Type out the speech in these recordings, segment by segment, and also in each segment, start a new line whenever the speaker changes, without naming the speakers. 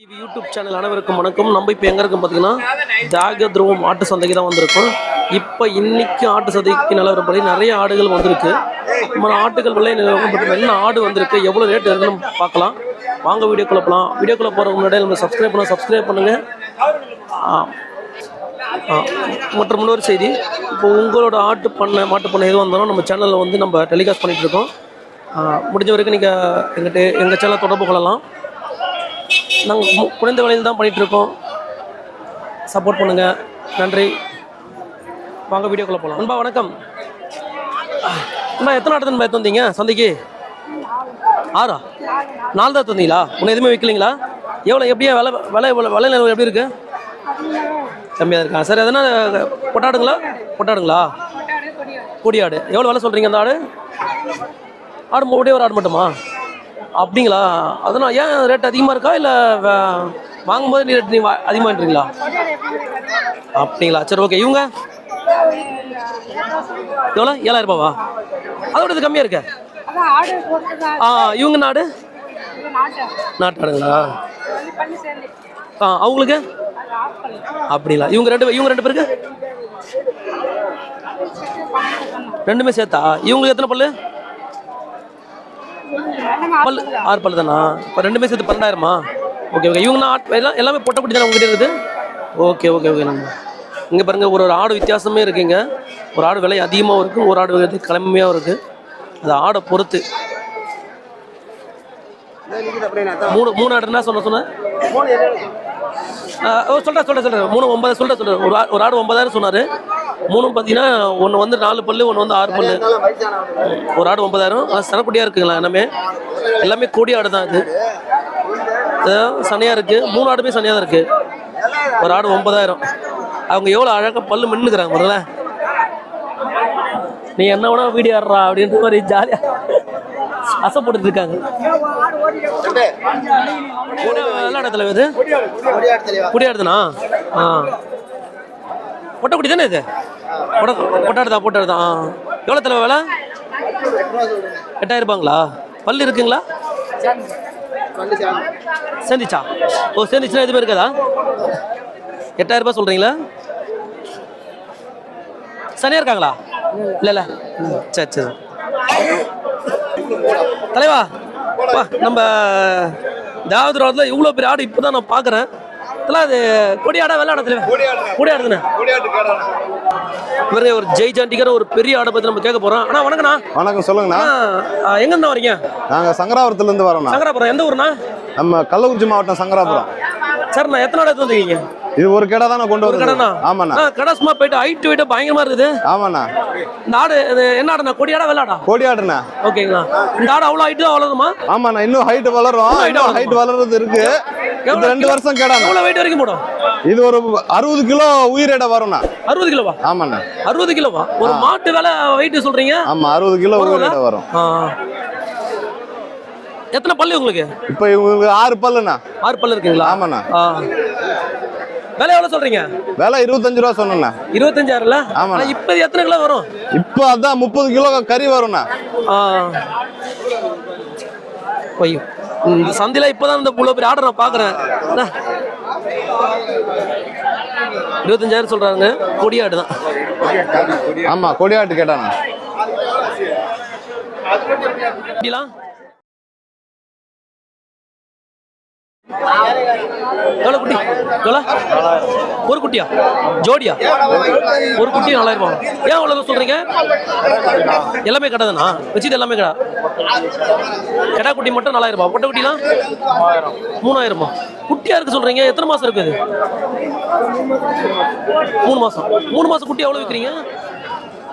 TV YouTube channel அனைவருக்கும் வணக்கம். நம்ம இப்போ எங்கே இருக்கும் பார்த்தீங்கன்னா தியாக துருவம் ஆட்டு சந்தைக்கு தான் வந்திருக்கோம். இப்போ இன்னைக்கு ஆட்டு சந்தைக்கு நிலவரப்படி நிறைய ஆடுகள் வந்திருக்கு. நம்ம ஆட்டுகள் விலை என்ன ஆடு வந்திருக்கு எவ்வளோ ரேட் இருக்குன்னு பார்க்கலாம். வாங்க வீடியோக்குள்ளே போகலாம் வீடியோக்குள்ளே போகிறதுக்கு முன்னாடி நம்ம சப்ஸ்கிரைப் பண்ண சப்ஸ்கிரைப் பண்ணுங்கள் மற்றும் இன்னொரு செய்தி. இப்போ உங்களோட ஆட்டு பண்ணை மாட்டு பண்ணை எதுவும் வந்தாலும் நம்ம சேனலில் வந்து நம்ம டெலிகாஸ்ட் பண்ணிகிட்ருக்கோம் இருக்கோம். முடிஞ்ச வரைக்கும் நீங்கள் எங்கிட்ட எங்கள் சேனலை தொடர்பு கொள்ளலாம். நாங்கள் குறைந்த விலையில் தான் பண்ணிகிட்ருக்கோம் இருக்கோம் சப்போர்ட் பண்ணுங்கள் நன்றி. வாங்க வீடியோக்குள்ளே போகலாம் அன்பா வணக்கம். அண்ணா எத்தனை ஆட்டு தான் எடுத்து வந்தீங்க? சந்தைக்கு? ஆறா? நாலு தான் தந்தீங்களா உன்னை எதுவுமே விற்கலீங்களா எவ்வளோ எப்படியா விலை விலை எவ்வளோ விலை நிலவு எப்படி இருக்கு? கம்மியாக இருக்கா? சரி எதனா பொட்டாடுங்களா? பொட்டாடுங்களா? கொடியாடு எவ்வளோ விலை சொல்கிறீங்க அந்த ஆடு? ஆடு ஒரே ஒரு ஆடு மட்டுமா? அப்படிங்களா? அதனால் ஏன் ரேட் அதிகமாக இருக்கா? இல்லை வாங்கும்போது நீ ரேட் நீ அதிகமாகின்றீங்களா அப்படிங்களா. சரி ஓகே இவங்க? எவ்வளோ? ஏழாயிரம் ரூபாவா? அதோட இது கம்மியாக இருக்க. ஆ இவங்க நாடு?
நாட்டு
நாட்டாடுங்களா? ஆ அவங்களுக்கு? அப்படிங்களா. இவங்க ரெண்டு இவங்க ரெண்டு பேருக்கு? ரெண்டுமே சேர்த்தா? இவங்களுக்கு எத்தனை பல்லு? ஆறு பல்லு தானா? இப்போ ரெண்டுமே சேர்த்து பன்னெண்டாயிரமா? ஓகே ஓகே இவங்க ஆட் எல்லாம் எல்லாமே பொட்டக்குட்டி தானே உங்ககிட்ட இருக்குது? ஓகே ஓகே ஓகே நம்ம இங்கே பாருங்கள் ஒரு ஒரு ஆடு வித்தியாசமே இருக்குங்க. ஒரு ஆடு விலை அதிகமாகவும் இருக்குது ஒரு ஆடு விலை கிளம்பியாகவும் இருக்குது அது ஆடை பொறுத்து. மூணு மூணு ஆடு என்ன சொன்ன? சொன்னேன் ஓ சொல்கிறேன் சொல்கிறேன் சொல்கிறேன் மூணு ஒன்பது சொல்கிறேன் சொல்கிறேன் ஒரு ஆடு ஒன்பதாயிரம் சொன்னார். மூணு பார்த்தீங்கன்னா ஒன்று வந்து நாலு பல்லு ஒன்று வந்து ஆறு பல்லு. ஒரு ஆடு ஒன்பதாயிரம். சனக்குட்டியாக இருக்குங்களா எல்லாமே? எல்லாமே கொடி ஆடு தான் இது. சனியாக இருக்குது மூணு ஆடுமே சனியாக தான் இருக்குது ஒரு ஆடு ஒன்பதாயிரம். அவங்க எவ்வளோ அழகாக பல்லு மின்னுக்குறாங்க முதல்ல நீ என்ன வேணா வீடியோ ஆடுறா அப்படின்ற மாதிரி ஜாலியாக அசைப்பட்டு இருக்காங்க. விளையாடத்துல இது? குடியாடுதுண்ணா ஆ. கொட்டக்குடி தானே இது? பொட்ட பொட்டாடுதா பொட்டாடுதா ஆ. எவ்வளோ தலைவா விலை? எட்டாயிரம் ரூபாங்களா பல்லு இருக்குங்களா? சேர்ந்துச்சா ஓ சேர்ந்துச்சுன்னா எதுவுமே இருக்காதா? எட்டாயிரம் ரூபாய் சொல்கிறீங்களா சனியாக இருக்காங்களா? இல்லை இல்லை. சரி சரி. தலைவா நம்ம தாவத் ரோட்டில் இவ்வளோ பெரிய ஆடு இப்போ தான் நான் பார்க்குறேன் இல்லை அது கொடியாடா தலைவா கொடியாடுதுண்ணே? இவருங்க ஒரு ஜெய் ஜாண்டிக்கிற ஒரு பெரிய ஆடை பற்றி நம்ம கேட்க போகிறோம் அண்ணா வணக்கண்ணா
வணக்கம் சொல்லுங்கண்ணா.
அண்ணா எங்கேருந்தா வரீங்க?
நாங்க சங்கராபுரத்துல இருந்து வரோம்ண்ணா.
சங்கராபுரம் எந்த ஊர்ண்ணா?
நம்ம கள்ளக்குறிச்சி மாவட்டம் சங்கராபுரம்.
சரிண்ணா. எத்தனை ஆடு எடுத்து வந்தீங்க
இது ஒரு கடை தானே கொண்டு வருது
கடைண்ணா?
ஆமாண்ணா.
கடை சும்மா போயிட்டு ஹைட் வெயிட்டு பயங்கரமாக இருக்குது.
ஆமாண்ணா.
இந்த ஆடு இது என்ன ஆடுண்ணா? கொடியாடா வெள்ளாடா?
கோடியாடுண்ணா.
ஓகேங்களா. இந்த ஆடு அவ்வளோ ஹைட்டு தான் வளருமா?
ஆமாண்ணா இன்னும் ஹைட் வளரும். இன்னும்? ஹைட் வளர்றது இருக்கு. இது ரெண்டு வருஷம் கேடாண்ணா.
எவ்வளோ வெயிட் வரைக்கும் போடும்?
இது ஒரு அறுபது கிலோ உயிரிட வரும்ண்ணா.
அறுபது கிலோவா?
ஆமாண்ணா.
அறுபது கிலோவா? ஒரு மாட்டு விலை வெயிட் சொல்றீங்க?
ஆமா அறுபது கிலோ
வரும்ல?
உயிரிட வரும்.
எத்தனை பல்லு உங்களுக்கு?
இப்போ இவங்களுக்கு ஆறு பல்லுண்ணா.
ஆறு பல்லு இருக்குங்களா?
ஆமாண்ணா.
விலை எவ்வளவு சொல்றீங்க?
விலை இருபத்தஞ்சு ரூபா சொன்னேண்ணா.
இருபத்தஞ்சாயிரம்ல. ஆனா இப்ப எத்தனை கிலோ வரும்?
இப்போ அதான் முப்பது கிலோ கறி வரும்ண்ணா.
ஐயோ. இந்த சந்தையில இப்பதான் இந்த இவ்வளவு பெரிய ஆர்டர் நான் பாக்குறேன். இருபத்தஞ்சாயிரம் சொல்றாங்க கொடியாடு தான்.
ஆமா கொடியாட்டு கேட்டாண்ணா.
எவ்வளோ குட்டி எவ்வளோ ஒரு குட்டியா? ஜோடியா? ஒரு குட்டி நாலாயிரம் ரூபாய். ஏன் அவ்வளோ சொல்கிறீங்க எல்லாமே கடை தானா வச்சுது எல்லாமே கடை. கடா குட்டி மட்டும் நாலாயிரம் ரூபாய். பொட்டை குட்டிலாம்? மூணாயிரமா குட்டியா இருக்கு சொல்றீங்க. எத்தனை மாசம் இருக்குது மூணு மாசம். மூணு மாசம் குட்டி எவ்வளோ விற்கிறீங்க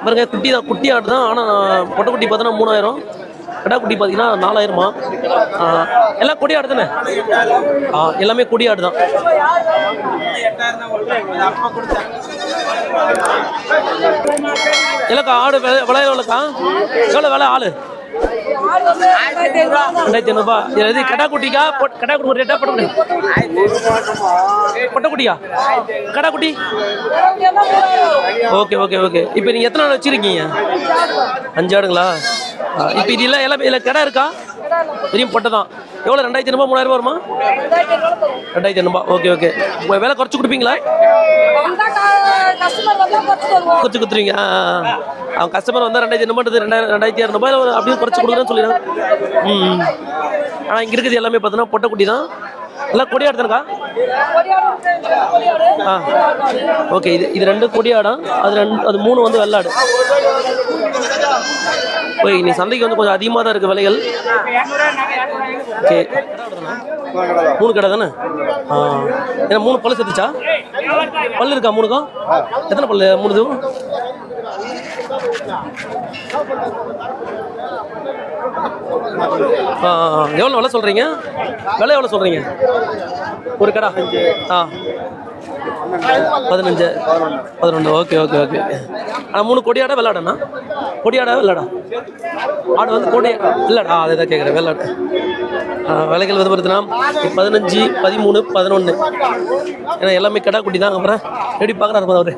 பாருங்க குட்டி தான் குட்டி ஆடு தான் ஆனால் பொட்டை குட்டி பார்த்தோன்னா மூணாயிரம். கடா குட்டி பார்த்தீங்கன்னா நாலாயிரமா? எல்லாம் கொடி தானே? ஆ எல்லாமே கொடி ஆடு தான். இல்லைக்கா ஆடு விலை விலை எவ்வளோக்கா? எவ்வளோ விலை ஆளு? ரெண்டாயிரத்தி ஐநூறுபா இது கடா குட்டிக்கா பொ- கடா குட்டி ஒரு ரேட்டா பொட்டை குட்டி பொட்டை ஓகே ஓகே ஓகே. இப்போ நீங்கள் எத்தனை நாள் வச்சுருக்கீங்க? அஞ்சு ஆடுங்களா? இப்போ இது இல்லை எல்லாம் இதில் கடை இருக்கா? பெரிய பொட்டை தான் எவ்வளோ ரெண்டாயிரத்தி ஐநூறுபா மூணாயிரம் வருமா? ரெண்டாயிரத்தி ஐநூறுபா ஓகே ஓகே. உங்கள் விலை குறைச்சி கொடுப்பீங்களா?
குறைச்சி
கொடுத்துருவீங்க. அவன் கஸ்டமர் வந்தால் ரெண்டாயிரத்தி ஐநூறுபா ரெண்டாயிரம் ரெண்டாயிரத்தி இரநூறுபா அப்படியே குறைச்சி கொடுக்குறேன்னு சொல்லிடுறேன் ம் ஆனால் இங்கே இருக்கிறது எல்லாமே பார்த்தோன்னா பொட்டை குட்டி தான். எல்லாம் கொடியாக தானக்கா ஆ ஓகே. இது இது ரெண்டு கொடியாடம் அது ரெண்டு அது மூணு வந்து வெள்ளாடு. ஓகே நீ சந்தைக்கு வந்து கொஞ்சம் அதிகமாக தான் இருக்குது விலைகள். ஓகே. மூணு கடை தானே? ஆ. ஏன்னா மூணு பல்லு செத்துச்சா? பல்லு இருக்கா மூணுக்கும் எத்தனை பல்லு மூணு இதுவும் ஆ எவ்வளோ விலை சொல்கிறீங்க விலை எவ்வளோ சொல்கிறீங்க ஒரு கடா. ஆ. பதினஞ்சு. பதினொன்று. Okay okay okay. ஆனால் மூணு கொடியாடா வெள்ளாடண்ணா. கொடியாடா விளாடா ஆடு வந்து கொடி இல்லைடா அதை தான் கேட்குறேன் விளாட விலைகள் வந்து பார்த்தீங்கன்னா பதினஞ்சு பதிமூணு பதினொன்று ஏன்னா எல்லாமே கடா குட்டி தான் அப்புறம் எப்படி பார்க்குறாரு அவர்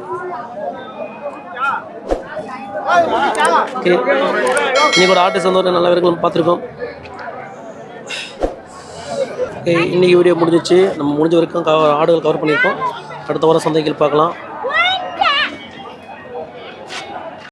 ஓகே. இன்னைக்கு ஒரு ஆர்டிஸ்ட் வந்து ஒரு நல்ல விவரங்களும் பார்த்துருக்கோம். ஓகே இன்னைக்கு வீடியோ முடிஞ்சிச்சு. நம்ம முடிஞ்ச வரைக்கும் கவர் ஆடுகள் கவர் பண்ணியிருக்கோம். அடுத்த வாரம் சந்தைகள் பார்க்கலாம்.